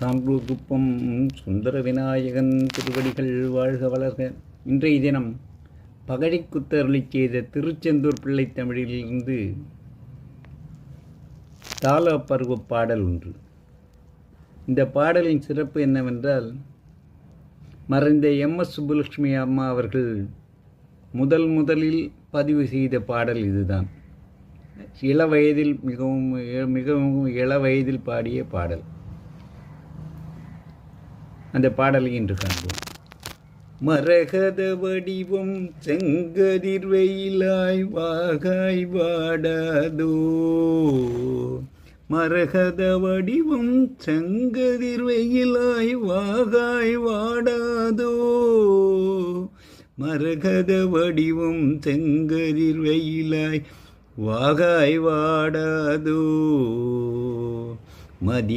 சான்றூர்குப்பம் சுந்தர விநாயகன் திருவடிகள் வாழ்க வளர்க. இன்றைய தினம் பகழிக்குத்தருளிச் செய்த திருச்செந்தூர் பிள்ளை தமிழிலிருந்து தாள பருவ பாடல் ஒன்று. இந்த பாடலின் சிறப்பு என்னவென்றால் மறைந்த எம். எஸ். சுப்புலட்சுமி அம்மா அவர்கள் முதல் முதலில் பதிவு செய்த பாடல் இதுதான். இள வயதில் மிகவும் மிகவும் இள வயதில் பாடிய பாடல். அந்த பாடலை இன்று காண்போம். மரகத வடிவம் செங்கதிர் வெயிலாய் வாகாய் வாடாதோ. மரகத வடிவம் செங்கதிர் வெயிலாய் வாகாய் வாடாதோ. மரகத வடிவம் செங்கதிர் வெயிலாய் வாகாய் வாடாதோ. மதி